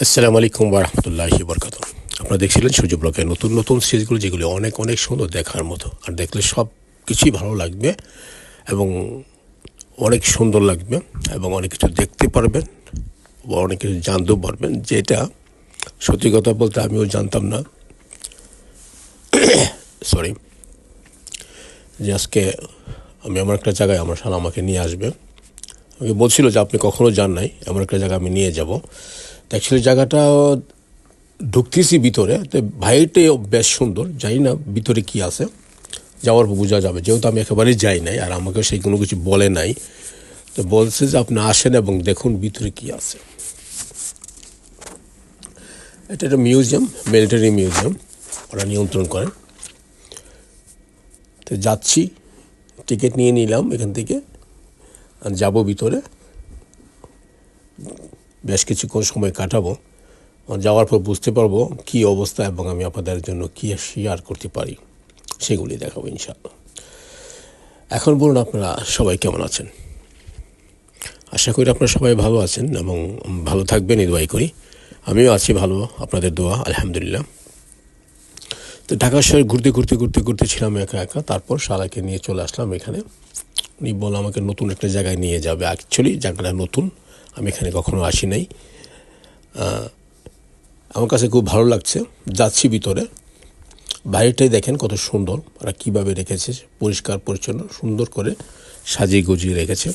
আসসালামু আলাইকুম রহমতুল্লাহি বরকাত আপনারা দেখছিলেন সূর্য ব্লকের নতুন নতুন সিরিজগুলো, যেগুলি অনেক অনেক সুন্দর দেখার মতো। আর দেখলে সব কিছুই ভালো লাগবে এবং অনেক সুন্দর লাগবে এবং অনেক কিছু দেখতে পারবেন বা অনেক কিছু জানতেও পারবেন। যেটা সত্যি কথা বলতে আমিও জানতাম না। সরি যে আজকে আমি আমার একটা জায়গায় আমার শালা আমাকে নিয়ে আসবে। আমাকে বলছিল যে আপনি কখনো যান নাই, এমন একটা জায়গা আমি নিয়ে যাব। অ্যাকচুয়ালি জায়গাটা ঢুকতেছি ভিতরে, তো ভাইটাই বেশ সুন্দর, জানি না ভিতরে কি আছে, যাওয়ার পর বোঝা যাবে। যেহেতু আমি একেবারেই যাই নাই, আর আমাকে সেই কোনো কিছু বলে নাই, তো বলছে যে আপনি আসেন এবং দেখুন ভিতরে কি আছে। এটা একটা মিউজিয়াম, মিলিটারি মিউজিয়াম, ওরা নিয়ন্ত্রণ করেন তো যাচ্ছি, টিকিট নিয়ে নিলাম এখান থেকে, আর যাব ভিতরে। বেশ কিছুক্ষণ সময় কাটাবো। যাওয়ার পর বুঝতে পারব কী অবস্থা এবং আমি আপনাদের জন্য কী শেয়ার করতে পারি। সেগুলি দেখাবো ইনশাআল্লাহ। এখন বলুন আপনারা সবাই কেমন আছেন? আশা করি আপনারা সবাই ভালো আছেন এবং ভালো থাকবেন, এই করি। আমিও আছি ভালো, আপনাদের দোয়া, আলহামদুলিল্লাহ। তো ঢাকা শহরে ঘুরতে ঘুরতে ঘুরতে ঘুরতে ছিলাম একা একা। তারপর শালাকে নিয়ে চলে আসলাম এখানে। উনি বলল আমাকে নতুন একটা জায়গায় নিয়ে যাবে। অ্যাকচুয়ালি জায়গাটা নতুন। আমি এখানে কখনো আসি নাই। আমার কাছে খুব ভালো লাগছে যাচ্ছি ভিতরে। বাইরেটাই দেখেন কত সুন্দর। ওরা কীভাবে রেখেছে, পরিষ্কার, পরিচ্ছন্ন, সুন্দর করে সাজিয়ে গুজিয়ে রেখেছে।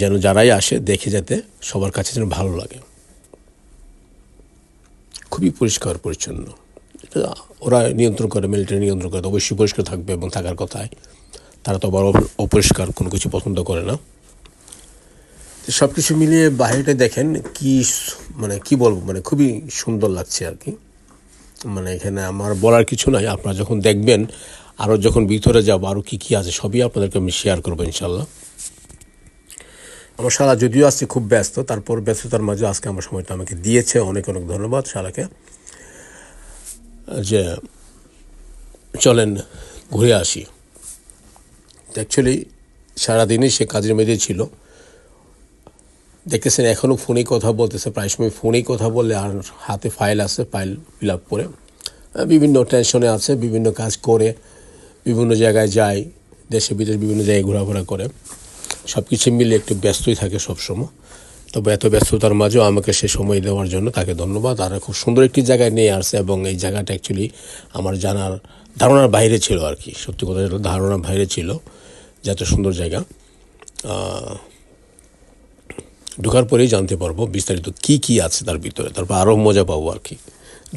যেন যারাই আসে দেখে যেতে সবার কাছে যেন ভালো লাগে। খুবই পরিষ্কার, পরিচ্ছন্ন। ওরা নিয়ন্ত্রণ করে মিলিটারি নিয়ন্ত্রণ করে, অবশ্যই পরিষ্কার থাকবে এবং থাকার কথায়। তারা তো আবার অপরিষ্কার কোনো কিছু পছন্দ করে না। সব কিছু মিলিয়ে বাইরেটা দেখেন কি মানে কি বলব মানে খুবই সুন্দর লাগছে আর কি। মানে এখানে আমার বলার কিছু নাই, আপনারা যখন দেখবেন আরও যখন ভিতরে যাব আরও কী কী আছে, সবই আপনাদেরকে আমি শেয়ার করব ইনশাল্লাহ আমার শালা যদিও আজকে খুব ব্যস্ত, তারপর ব্যস্ততার মাঝে আজকে আমার সময়টা আমাকে দিয়েছে, অনেক অনেক ধন্যবাদ শালাকে। যে, চলেন ঘুরে আসি। অ্যাকচুয়ালি সারাদিনই সে কাজের মেঝে ছিল। দেখতেছেন এখনও ফোনেই কথা বলতেছে। প্রায় সময় ফোনেই কথা বললে আর হাতে ফাইল আছে, ফাইল ফিল আপ করে। বিভিন্ন টেনশনে আছে, বিভিন্ন কাজ করে, বিভিন্ন জায়গায় যায় দেশে বিদেশে বিভিন্ন জায়গায় ঘোরাফেরা করে। সব কিছু মিলে একটু ব্যস্তই থাকে সবসময়। তবে এত ব্যস্ততার মাঝেও আমাকে সে সময় দেওয়ার জন্য তাকে ধন্যবাদ। আর খুব সুন্দর একটি জায়গায় নিয়ে আসছে এবং এই জায়গাটা অ্যাকচুয়ালি আমার জানার ধারণার বাইরে ছিল আর কি। সত্যি কথা ধারণার বাইরে ছিল এত সুন্দর জায়গা। ঢোকার পরেই জানতে পারব বিস্তারিত কি কি আছে তার ভিতরে। তারপর আরও মজা পাবো আর কি।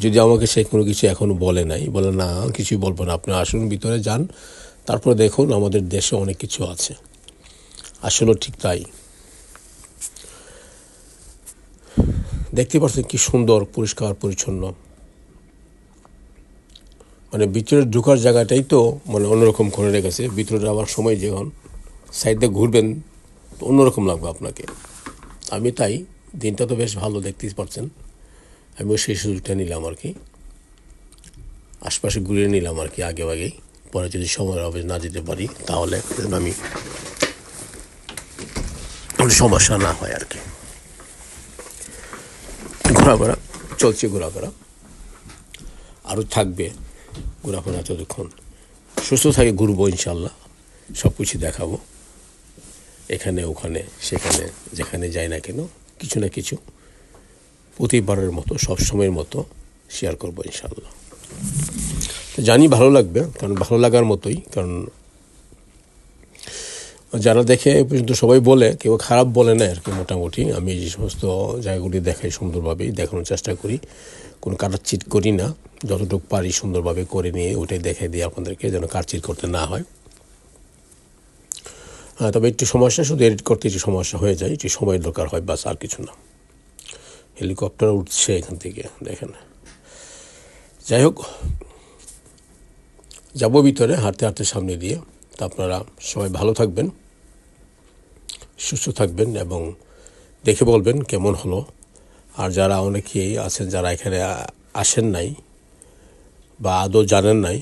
যদি আমাকে সে কোনো কিছু এখনও বলে নাই, বলে না, কিছুই বলব না, আপনি আসুন, ভিতরে যান, তারপরে দেখুন আমাদের দেশে অনেক কিছু আছে। আসলে ঠিক তাই। দেখতে পাচ্ছেন কি সুন্দর, পরিষ্কার, পরিচ্ছন্ন। মানে ভিতরে ঢোকার জায়গাটাই তো মানে অন্যরকম করে রেখেছে, ভিতরে যাওয়ার সময় যখন সাইড ঘুরবেন, তো অন্যরকম লাগবে আপনাকে। আমি তাই, দিনটা তো বেশ ভালো, দেখতেই পারছেন। আমিও সেই সুযোগটা নিলাম আর কি। আশপাশে ঘুরে নিলাম আর কি আগে আগেই। পরে যদি সময় হবে না যেতে পারি, তাহলে আমি কোনো সমস্যা না হয় আর কি। ঘোরাফেরা, চলছে ঘোরাফেরা। আরও থাকবে ঘোরাফেরা যতক্ষণ। সুস্থ থাকে, ঘুরবো ইনশাল্লাহ। সব কিছু দেখাবো। এখানে, ওখানে, সেখানে, যেখানে যাই না কেন, কিছু না কিছু প্রতিবারের মতো, সব সময়ের মতো শেয়ার করব ইনশাল্লাহ জানি ভালো লাগবে, কারণ ভালো লাগার মতোই, কারণ যারা দেখে পর্যন্ত সবাই বলে, কেউ খারাপ বলে না আর কি মোটামুটি। আমি যে সমস্ত জায়গাগুলি দেখাই সুন্দরভাবেই দেখানোর চেষ্টা করি। কোনো কাটাচ্ছিট করি না, যতটুকু পারি সুন্দরভাবে করে নিয়ে ওটাই দেখে দিই আপনাদেরকে, যেন কাটচিট করতে না হ্যাঁ। তবে একটু সমস্যা, শুধু এডিট করতে একটু সমস্যা হয়ে যায়, একটু সময়ের দরকার হয়, বাস আর কিছু না। হেলিকপ্টার উঠছে এখান থেকে, দেখেন। যাই হোক, যাব ভিতরে, হাঁটতে হাঁটতে সামনে দিয়ে। তা আপনারা সবাই ভালো থাকবেন, সুস্থ থাকবেন এবং দেখে বলবেন কেমন হলো। আর যারা অনেকেই আছেন, যারা এখানে আসেন নাই বা আদৌ জানেন নাই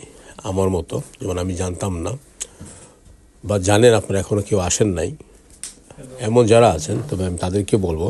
আমার মতো, যেমন আমি জানতাম না বা জানেন আপনারা এখনও কেউ আসেন নাই এমন যারা আছেন তবে আমি তাদেরকে বলব।